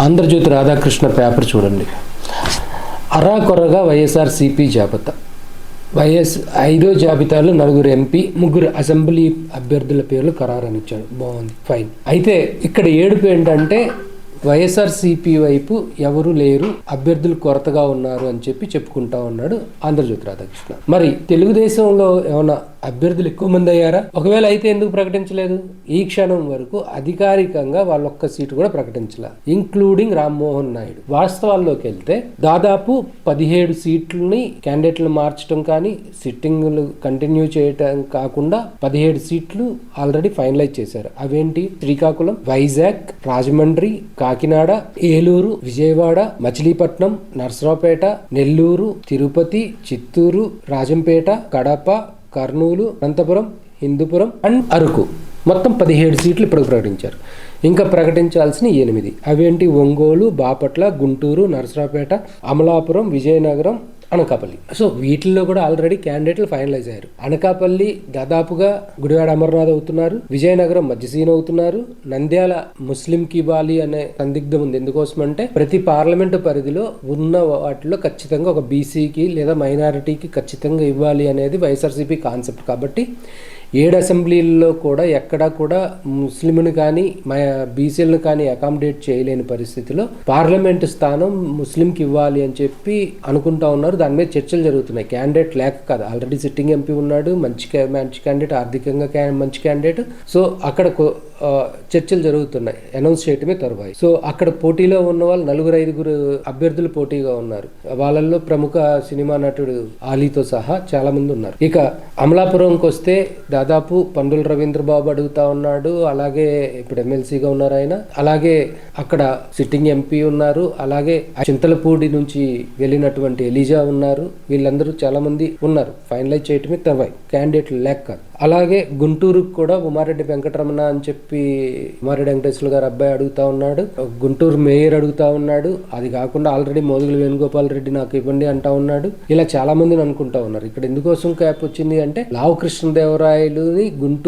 Andhra Jyothi Radhakrishna paper చూడండి. అరాకొరగా YSR CP జాబితా. వైఎస్ ఐదో జాబితాలో నలుగురు ఎంపీ ముగ్గురు అసెంబ్లీ అభ్యర్థుల పేర్లు ఖరారనిచ్చాడు. బాగుంది. ఫైన్. అయితే ఇక్కడ ఏడుపు ఏంటంటే వైఎస్ఆర్ సిపి వైపు ఎవరు లేరు అభ్యర్థులు కొరతగా ఉన్నారు అని చెప్పి చెప్పుకుంటా ఉన్నాడు ఆంధ్రజ్యోతి రాధాకృష్ణ. మరి తెలుగుదేశంలో ఏమైనా అభ్యర్థులు ఎక్కువ మంది అయ్యారా? ఒకవేళ అయితే ఎందుకు ప్రకటించలేదు? ఈ క్షణం వరకు అధికారికంగా వాళ్ళొక్క సీటు కూడా ప్రకటించలే. ఇంక్లూడింగ్ రామ్మోహన్ నాయుడు. వాస్తవాల్లోకి వెళ్తే దాదాపు పదిహేడు సీట్లని క్యాండిడేట్లు మార్చడం కానీ సిట్టింగ్లు కంటిన్యూ చేయటం కాకుండా పదిహేడు సీట్లు ఆల్రెడీ ఫైనలైజ్ చేశారు. అవేంటి? శ్రీకాకుళం వైజాగ్ రాజమండ్రి కాకినాడ ఏలూరు విజయవాడ మచిలీపట్నం నర్సరావుపేట నెల్లూరు తిరుపతి చిత్తూరు రాజంపేట కడప కర్నూలు అనంతపురం హిందూపురం అండ్ అరకు. మొత్తం పదిహేడు సీట్లు ఇప్పుడు ప్రకటించారు. ఇంకా ప్రకటించాల్సిన ఎనిమిది. అవేంటి? ఒంగోలు బాపట్ల గుంటూరు నరసరావుపేట అమలాపురం విజయనగరం అనకాపల్లి. సో వీటిల్లో కూడా ఆల్రెడీ క్యాండిడేట్లు ఫైనలైజ్ అయ్యారు. అనకాపల్లి దాదాపుగా గుడివాడ అమర్నాథ్ అవుతున్నారు విజయనగరం మధ్యసీన్ అవుతున్నారు నంద్యాల ముస్లింకి ఇవ్వాలి అనే సందిగ్ధం ఉంది. ఎందుకోసం అంటే ప్రతి పార్లమెంటు పరిధిలో ఉన్న వాటిలో ఖచ్చితంగా ఒక బీసీకి లేదా మైనారిటీకి ఖచ్చితంగా ఇవ్వాలి అనేది వైఎస్ఆర్సీపీ కాన్సెప్ట్ కాబట్టి ఏడు అసెంబ్లీల్లో కూడా ఎక్కడా కూడా ముస్లింను కానీ మా బీసీలను కానీ అకామిడేట్ చేయలేని పరిస్థితిలో పార్లమెంట్ స్థానం ముస్లింకి ఇవ్వాలి అని చెప్పి అనుకుంటా ఉన్నారు. దాని మీద చర్చలు జరుగుతున్నాయి. క్యాండిడేట్ లేక కదా. ఆల్రెడీ సిట్టింగ్ ఎంపీ ఉన్నాడు. మంచి మంచి క్యాండిడేట్ ఆర్థికంగా మంచి క్యాండిడేట్. సో అక్కడ చర్చలు జరుగుతున్నాయి. అనౌన్స్ చేయటమే తరువాయి. సో అక్కడ పోటీలో ఉన్న వాళ్ళు నలుగురు ఐదుగురు అభ్యర్థులు పోటీగా ఉన్నారు. వాళ్ళల్లో ప్రముఖ సినిమా నటుడు ఆలీతో సహా చాలా మంది ఉన్నారు. ఇక అమలాపురంకి వస్తే దాదాపు పండుల రవీంద్ర బాబు అడుగుతా ఉన్నాడు. అలాగే ఇప్పుడు ఎమ్మెల్సీగా ఉన్నారు ఆయన. అలాగే అక్కడ సిట్టింగ్ ఎంపీ ఉన్నారు. అలాగే చింతలపూడి నుంచి వెళ్ళినటువంటి ఎలిజా ఉన్నారు. వీళ్ళందరూ చాలా మంది ఉన్నారు. ఫైనలైజ్ చేయటమే తర్వాయి. క్యాండిడేట్లు లేక అలాగే గుంటూరుకు కూడా ఉమారెడ్డి వెంకటరమణ అని చెప్పి ఉమారెడ్డి వెంకటేశ్వర గారు అబ్బాయి అడుగుతా ఉన్నాడు. గుంటూరు మేయర్ అడుగుతా ఉన్నాడు. అది కాకుండా ఆల్రెడీ మోదుగుల వేణుగోపాల్ రెడ్డి నాకు ఇవ్వండి అంటా ఉన్నాడు. ఇలా చాలా మందిని అనుకుంటా ఉన్నారు. ఇక్కడ ఎందుకోసం క్యాప్ వచ్చింది అంటే లావు కృష్ణదేవరాయలుని గుంటూరు